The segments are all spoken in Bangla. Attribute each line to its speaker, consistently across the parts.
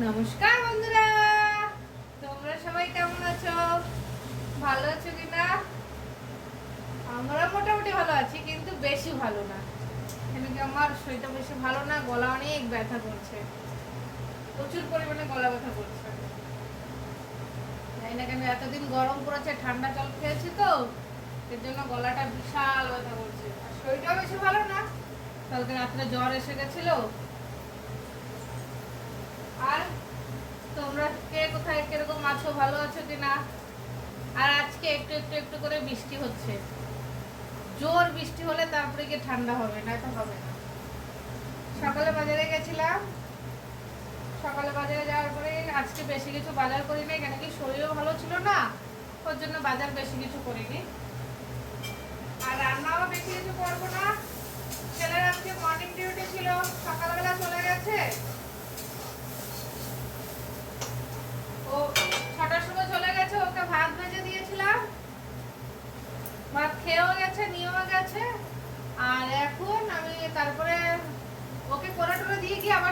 Speaker 1: নমস্কার বন্ধুরা। তোমরা সবাই কেমন আছো? ভালো আছো কিনা? আমরা মোটামুটি ভালো আছি, কিন্তু বেশি ভালো না। কেন কি আমার শরীরটা বেশি ভালো না? গলা অনেক ব্যথা করছে। প্রচুর পরিমাণে গলা ব্যথা করছে। জানি না কেন, এতদিন গরম পড়েছে, ঠান্ডা জল খেয়েছি তো, এর জন্য গলাটা বিশাল ব্যথা করছে। আর শরীরটাও বেশি ভালো না। কালকে রাত্রে জ্বর এসে গেছিল আর তোমরা কে কোথায় কীরকম আছো, ভালো আছো কিনা? আর আজকে একটু একটু একটু করে বৃষ্টি হচ্ছে। জোর বৃষ্টি হলে তারপরে গিয়ে ঠান্ডা হবে না তো হবে না। সকালে বাজারে গেছিলাম। সকালে বাজারে যাওয়ার পরে আজকে বেশি কিছু বাজার করিনি, কেন কি শরীরও ভালো ছিল না, ওর জন্য বাজার বেশি কিছু করিনি। আর রান্নাও বেশি কিছু করব না। ছেলের আজকে মর্নিং ডিউটি ছিল, সকালবেলা চলে গেছে। ভাত খেয়েও গেছে তারপরে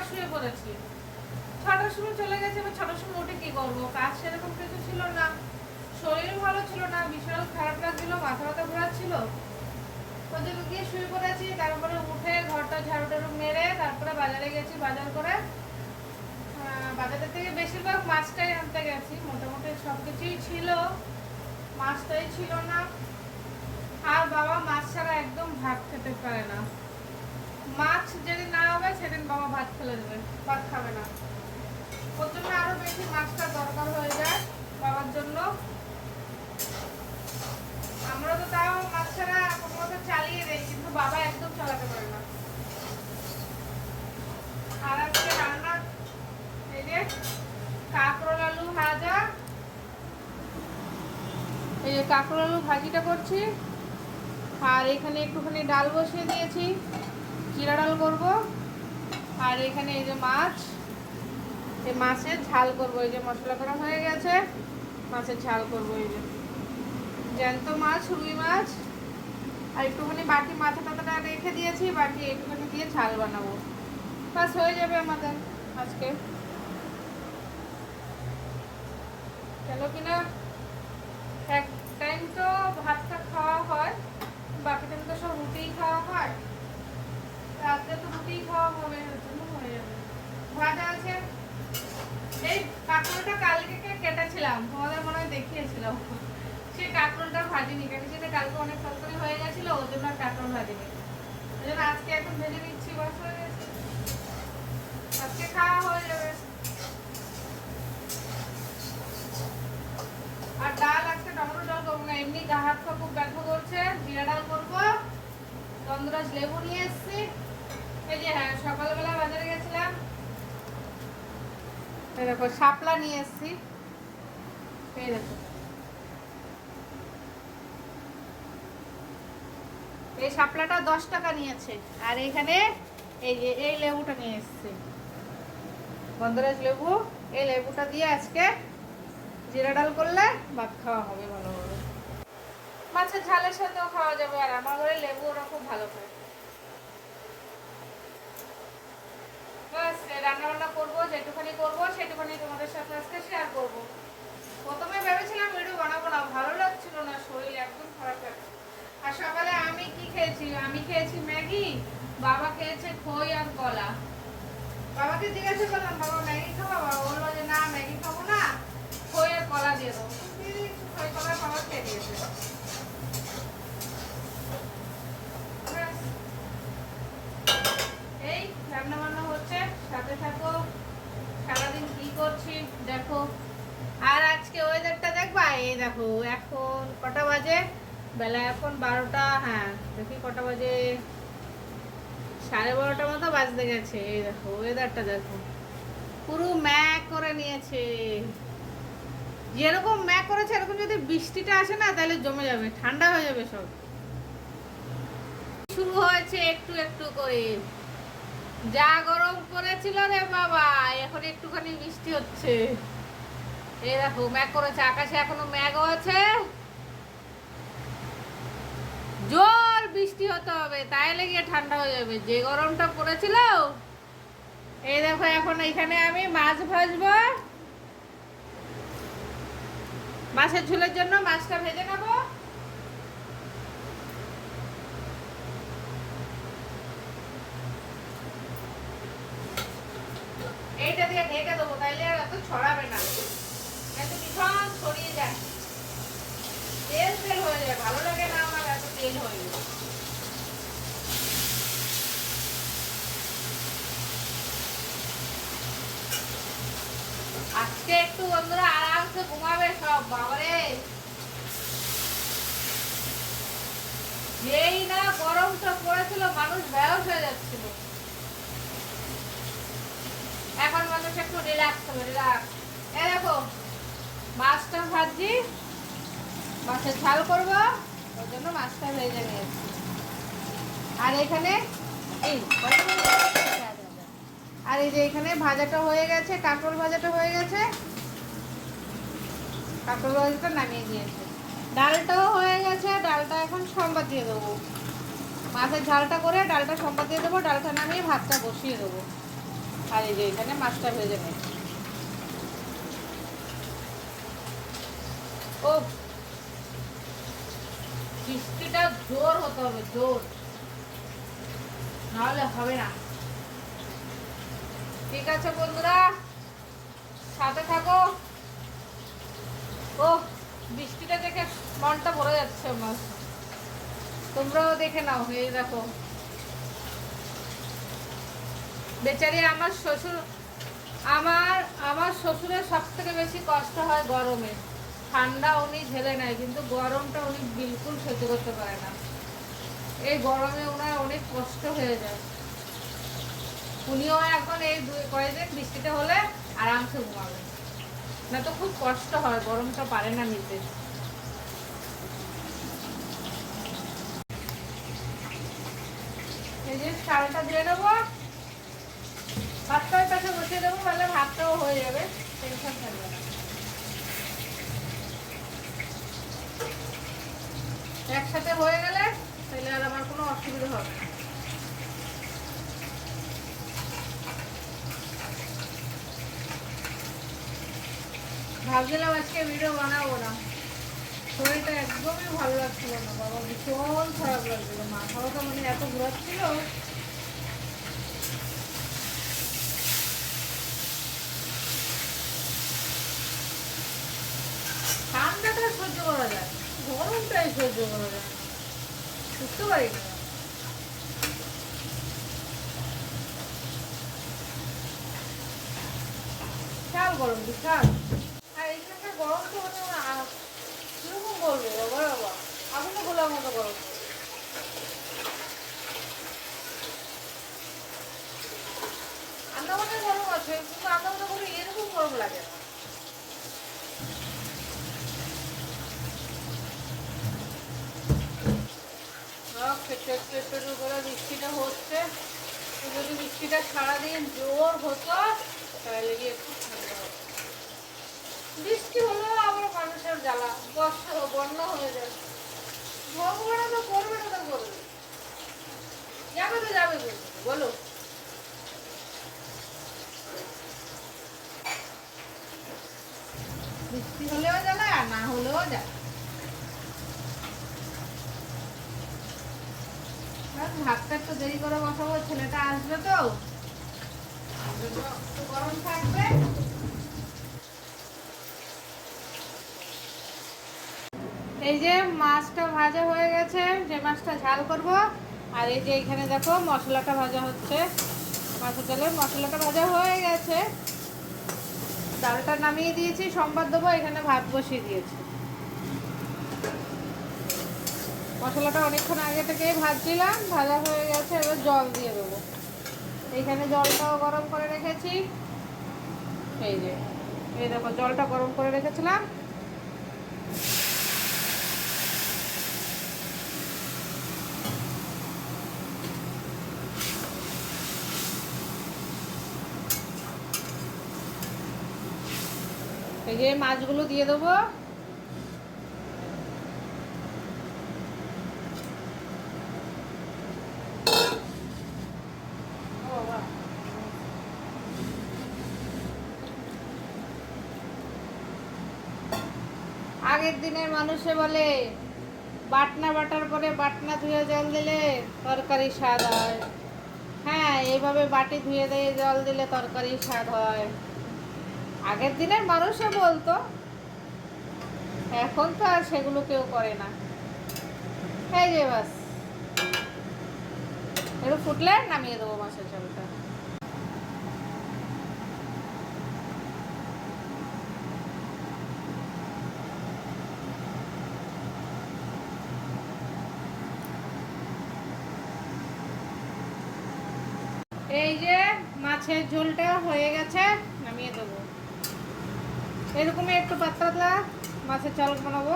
Speaker 1: শুয়ে পড়েছি। ছটার সময় চলে গেছে ছটার সময় উঠে কি করব? কাজ সেরকম কিছু ছিল না। শরীর ভালো ছিল না, বিশাল খারাপ লাগছিল, মাথা ব্যথা ঘোরাচ্ছিল। গিয়ে শুয়ে পড়েছি, তারপরে উঠে ঘরটা ঝাড়ু টাড়ু মেরে তারপরে বাজারে গেছি বাজার করে। বাজারের থেকে বেশিরভাগ মাছটাই আনতে গেছি। মোটামুটি সব কিছুই ছিল, মাছটাই ছিল না। আর বাবা মাছ ছাড়া একদম ভাত খেতে পারে না। মাছ যেদিন না হবে, সেদিন বাবা ভাত ফেলে দেবে, ভাত খাবে না। ওর জন্য আরও বেশি মাছটা দরকার হয়ে যায় বাবার জন্য। আমরা তো তাও মাছ ছাড়া কোনো চালিয়ে দেই, কিন্তু বাবা একদম চালাতে পারে না। আর কাঁকরোল আলু ভাজা। এই যে কাঁকরোল আলু ভাজিটা করছি। আর এখানে একটুখানি ডাল বসিয়ে দিয়েছি। জিরা ডাল করব। আর এখানে এই যে মাছ, এই মাছের ঝাল করব। এই যে মশলা করা হয়ে গেছে, মাছের ঝাল করব এই যে। জ্যান্ত মাছ, রুই মাছ, আর একটুখানি বাকি মাথা টাথাটা রেখে দিয়েছি বাকি একটুখানি দিয়ে ঝাল বানাবো। বাস হয়ে যাবে আমাদের আজকে। কেন কিনা? এক টাইম তো ভাতটা খাওয়া হয় বাকি টাইম তো সব রুটিই খাওয়া হয়। রাত্রে তো রুটিই খাওয়া হবে জন্য হয়ে যাবে। ভাজা আছে। এই কাঁকরোলটা কালকে কেটেছিলাম, তোমাদের মনে হয় দেখিয়েছিলাম। সে কাঁকরোলটা ভাজিনি, কেন সেটা কালকে অনেক তরকারি হয়ে গেছিল, ওর জন্য আর কাঁকরোল ভাজিনি। ওই জন্য আজকে এখন ভেজে নিচ্ছি বাস হয়ে গেছে। আজকে খাওয়া হয়ে যাবে। আর ডাল আজকে টমেটো ডাল করব না। এমনি গা হাত পা খুব ব্যথা করছে, জিরা ডাল করব। গন্ধরাজ লেবু নিয়ে এসছি। এই যে হ্যাঁ সকালবেলা বাজারে গেছিলাম। দেখো, শাপলা নিয়ে এসছি। এই দেখো। এই শাপলাটা দশ টাকা নিয়েছে। আর এখানে এই যে, এই লেবুটা নিয়ে এসছে। গন্ধরাজ লেবু, এই লেবুটা দিয়ে আজকে জিরা ডাল করলে ভাত খাওয়া হবে ভালোভাবে। মাছের ঝালের সাথেও খাওয়া যাবে আর আমার ঘরে লেবু ওরা খুব ভালো সেটুখানি তোমাদের সাথে শেয়ার করব। প্রথমে ভেবেছিলাম বানাবো না, ভালো লাগছিল না, শরীর একদম খারাপ লাগছে। আর সকালে আমি কি খেয়েছি? আমি খেয়েছি ম্যাগি, বাবা খেয়েছে খই আর কলা। বাবাকে জিজ্ঞাসা করলাম, বাবা, ম্যাগি খাব বাবা বলল যে না ম্যাগি খাব না খই আর কলা দিয়ে দেবো দিয়ে দিয়েছি, খই কলা বাবা খেয়ে দিয়েছে ব্যাস। এই রান্না বান্না হচ্ছে সাথে থাকো সারাদিন কি করছি দেখো আর আজকে ওয়েদারটা দেখবা এই দেখো, এখন কটা বাজে? বেলা এখন বারোটা হ্যাঁ দেখি কটা বাজে? সাড়ে বারোটার মতো বাজতে গেছে, এই দেখো ওয়েদারটা দেখো। পুরো ম্যাক করে নিয়েছে। যেরকম ম্যাক করেছে, এরকম যদি বৃষ্টিটা আসে না, তাহলে জমে যাবে, ঠান্ডা হয়ে যাবে সব। শুরু হয়েছে একটু একটু করে। যা গরম পড়েছিল রে বাবা, এখন একটুখানি বৃষ্টি হচ্ছে। এই দেখো, ম্যাগ করেছে, আকাশে এখনও ম্যাগও আছে। জোর বৃষ্টি হতে হবে, তাইলে গিয়ে ঠান্ডা হয়ে যাবে। যে গরমটা পড়েছিল, এই দেখো, এখন এখানে আমি মাছ ভাজবো। মাছের ঝোলের জন্য মাছটা ভেজে নেব। এইটা দিয়ে ঢেকে দেবো, তাইলে আর এত ছড়াবে না। ভীষণ ছড়িয়ে যায়। তেল তেল হয়ে যায়। ভালো লাগে না আমার এত তেল হয়ে যায় আজকে একটু বন্ধুরা আরামসে ঘুমাবে সব, বাবারে। যেই না গরমটা পড়েছিল, মানুষ বেহস হয়ে যাচ্ছিল। এখন মানুষ একটু রিল্যাক্স হবে রিল্যাক্স এ মাছটা ভাজি মাছের ঝাল করব, ওর জন্য মাছটা ভেজে নিয়েছি। আর এখানে আর এই যে এখানে ভাজাটা হয়ে গেছে, কাঁকরোল ভাজাটা হয়ে গেছে। কাঁকরোল ভাজাটা নামিয়ে দিয়েছে ডালটাও হয়ে গেছে, ডালটা এখন সম্বাদ দিয়ে দেবো। মাছের ঝালটা করে ডালটা সম্বাদ দিয়ে দেবো, ডালটা নামিয়ে ভাতটা বসিয়ে দেবো। আর এই যে এখানে মাছটা ভেজে নেই ও। বৃষ্টিটা জোর হতে হবে, জোর। নাহলে হবে না। ঠিক আছে বন্ধুরা, সাথে থাকো। ও, বৃষ্টিটা দেখে মনটা ভরে যাচ্ছে আমার। তোমরাও দেখে নাও, এই দেখো। বেচারি আমার শ্বশুর, আমার আমার শ্বশুরের সব থেকে বেশি কষ্ট হয় গরমে। ঠান্ডা উনি ঝেলে নেয়, কিন্তু গরমটা উনি বিলকুল সহ্য করতে পারে না। এই গরমে ওনার অনেক কষ্ট হয়ে যায়। উনিও এখন এই দুই কয়েকদিন বৃষ্টিটা হলে আরামসে ঘুমাবে। না তো খুব কষ্ট হয়, গরমটা পারে না নিতে। এই যে চালটা দিয়ে দেবো ভাতটা ওই পাশে বসিয়ে দেবো তাহলে ভাতটাও হয়ে যাবে, টেনশন থাকবে না। একসাথে হয়ে গেলে তাহলে আর আমার কোনো অসুবিধা হবে না। ভাবছিলাম আজকে ভিডিও বানাবো না। শরীরটা একদমই ভালো লাগছিল না, বাবা, ভীষণ খারাপ লাগছিল। মাথা তো মানে এত ঘোরাচ্ছিল। সহ্য করা যায় গরমটাই সহ্য করা যায় বুঝতে পারি না। বিশাল গরম, বিশাল। আর গরম তো মানে কীরকম বলব বাবা বাবা। আগুনে মতো গরম। আন্দামানে গরম আছে, কিন্তু আন্দামানে করে এরকম গরম লাগে না। সব কেটে কেটে করে হচ্ছে। যদি সারাদিন জোর হতো, তাহলে গিয়ে একটু ঠান্ডা হতো। বৃষ্টি হলেও আবার মানুষের জ্বালা, বর্ষা, বন্যা হয়ে ভগবান তো করবে না তো করবে। যাবে তো যাবে বলো। বৃষ্টি হলেও জ্বালা না হলেও জ্বালা ভাতটা একটু দেরি করে বসাবো, ছেলেটা আসবে তো। গরম থাকবে। এই যে মাছটা ভাজা হয়ে গেছে, যে মাছটা ঝাল করব। আর এই যে এখানে দেখো মশলাটা ভাজা হচ্ছে। মাছের তেলে মশলাটা ভাজা হয়ে গেছে। ডালটা নামিয়ে দিয়েছি সম্বাদ দেবো, এখানে ভাত বসিয়ে দিয়েছি। মশলাটা অনেকক্ষণ আগে থেকেই ভাজছিলাম, ভাজা হয়ে গেছে, এবার জল দিয়ে দেবো। এইখানে জলটাও গরম করে রেখেছি। এই যে, এই দেখো, জলটা গরম করে রেখেছিলাম। এই যে মাছগুলো দিয়ে দেবো ও বাবা। আগের দিনের মানুষে বলে, বাটনা বাটার পরে বাটনা ধুয়ে জল দিলে তরকারি স্বাদ হয়। হ্যাঁ এইভাবে বাটি ধুয়ে দিয়ে জল দিলে তরকারি স্বাদ হয়। আগের দিনের মানুষে বলতো, এখন তো আর সেগুলো কেউ করে না। এই যে বাস। একটু ফুটলে নামিয়ে দেবো মাছের ঝোলটা এই যে মাছের ঝোলটা হয়ে গেছে, নামিয়ে দেবো। এরকমই একটু পাতলা মাছের চাল বানাবো।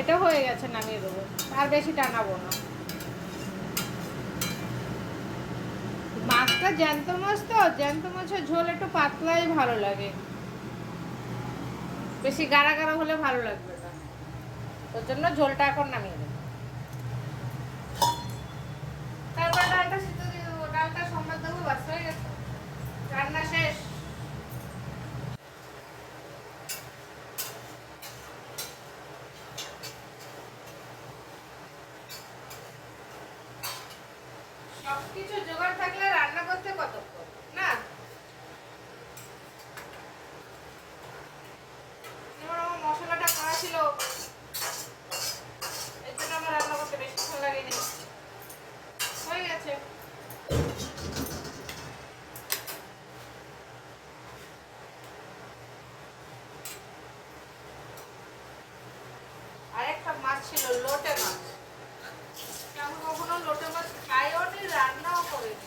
Speaker 1: এটা হয়ে গেছে, নামিয়ে দেবো। আর বেশি টানাবো না। মাছটা জ্যান্ত মাছ তো, জ্যান্ত মাছের ঝোল একটু পাতলাই ভালো লাগে। বেশি গাড়া গাঢ়া হলে ভালো লাগবে না। ওর জন্য ঝোলটা এখন নামিয়ে দেবো তারপর ডালটা সিদ্ধ দিয়ে দেবো ডালটা সম্বাদ দেবো বাস হয়ে গেছে রান্না শেষ সবকিছু জোগাড় থাকলে রান্না করতে কতক্ষণ না? মশলাটা করা ছিল। এর জন্য রান্না করতে বেশিক্ষণ লাগেনি। হয়ে গেছে। আরেকটা মাছ ছিল, লোটে মাছ। আমি কখনো লোটে মাছ খাইও নি রান্নাও করিনি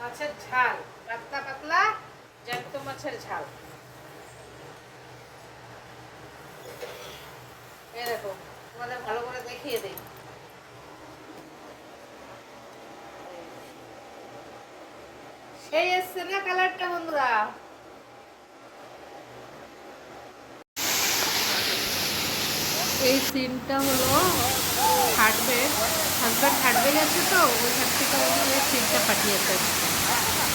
Speaker 1: মাছের ঝাল, পাতলা পাতলা জ্যান্ত মাছের ঝাল। দেখো, তোমাদের ভালো করে দেখিয়ে দিই। সেই এসছে না কালারটা, বন্ধুরা? এই সিনটা হলো হাঁটবে হাজব্যান্ড হাঁটবে গেছে তো, ওই হাট থেকে সিনটা পাঠিয়েছে।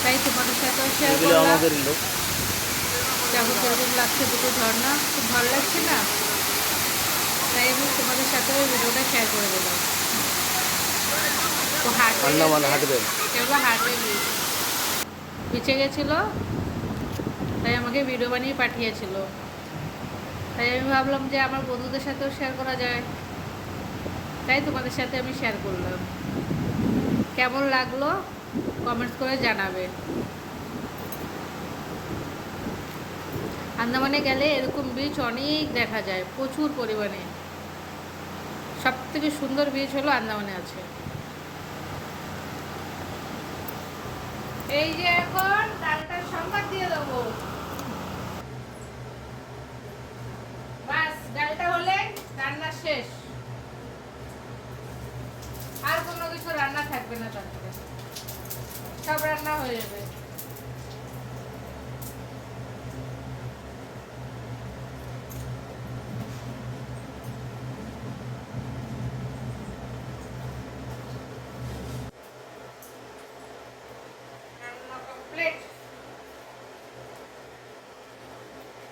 Speaker 1: তাই তোমাদের সাথেও শেয়ার করলাম। কেমন কীরকম লাগছে দুটো ঝর্ণা। খুব ভালো লাগছে না? তাই আমি তোমাদের সাথেও ভিডিওটা শেয়ার করে দিলাম। তো হাঁটবে।
Speaker 2: হাঁটবে
Speaker 1: পিছিয়ে গেছিল তাই আমাকে ভিডিও বানিয়ে পাঠিয়েছিল। তাই আমি ভাবলাম যে আমার বন্ধুদের সাথেও শেয়ার করা যায়। তাই তোমাদের সাথে আমি শেয়ার করলাম। কেমন লাগল? কমেন্টস করে জানাবে। আন্দামানে গেলে এরকম বীচ অনেক দেখা যায়, প্রচুর পরিমাণে। সব থেকে সুন্দর বীচ হলো আন্দামানে আছে। এই যে এখন ডালটার সংবাদ দিয়ে দেবো। বাস ডালটা হলে রান্না শেষ। আর কোনো কিছু রান্না থাকবে না তারপরে সব রান্না হয়ে যাবে রান্না কমপ্লিট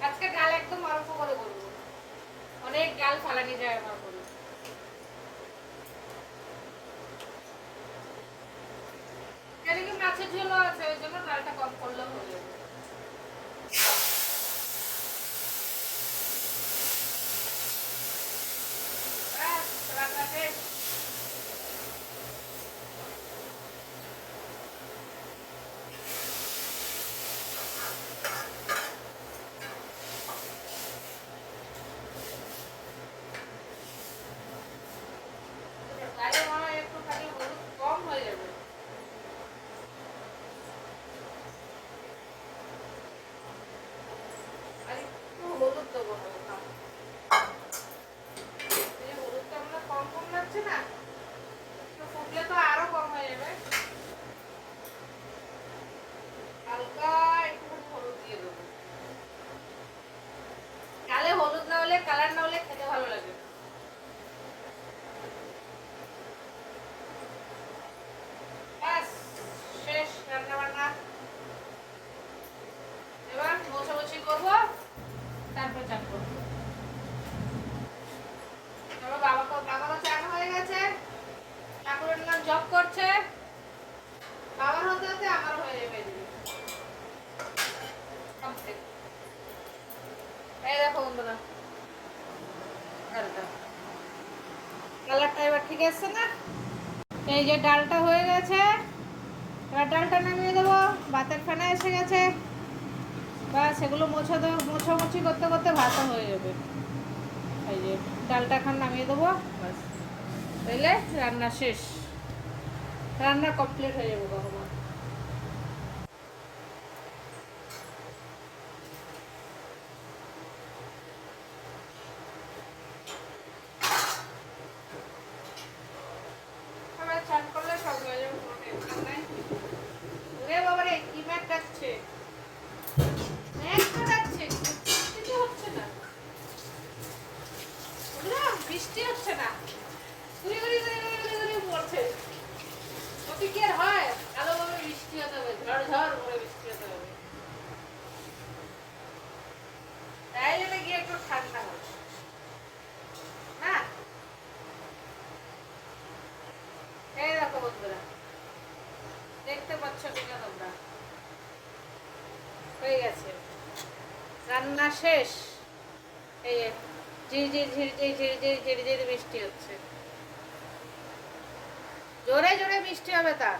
Speaker 1: আজকে ডাল একদম অল্প করে করব অনেক ডাল ফালানি যায় আমার করে এদিকে মাছের ঝোলও আছে ওই জন্য ডালটা কম করলেও হয়ে যাবে ব্যাস, রান্না শেষ। গায়ে মনে হয় একটুখানি হলুদ কম হয়ে যাবে বন্ধুরা ডালটা এসছে না? এই যে ডালটা হয়ে গেছে। এবার ডালটা নামিয়ে দেবো। ভাতের ফেনা এসে গেছে। বা সেগুলো মোছা মোছামুছি করতে করতে ভাতও হয়ে যাবে। এই যে ডালটা খান নামিয়ে দেবো। বাস তাইলে রান্না শেষ। রান্না কমপ্লিট হয়ে যাবে কখনো আবার চান করলে সব হয়ে যাবে কোনো টেনশন নাই ওরে বাবারে কি ম্যাক ডাকছে ম্যাক তো ডাকছে কিছু হচ্ছে না বুঝলাম বৃষ্টি হচ্ছে না গুড়ি গুড়ি গুড়ি গুড়ি গুড়ি গুড়ি পড়ছে ওতে কি আর হয় কালো ভাবে বৃষ্টি হতে হবে ঝড় ঝড় করে বৃষ্টি হতে হবে তাই জন্য গিয়ে একটু ঠান্ডা হবে না এই দেখো বন্ধুরা দেখতে পাচ্ছ কিনা তোমরা হয়ে গেছে রান্না শেষ। এই ঝিরঝির ঝিরঝির ঝিরঝির ঝিরঝির বৃষ্টি হচ্ছে। জোরে জোরে বৃষ্টি হবে তার।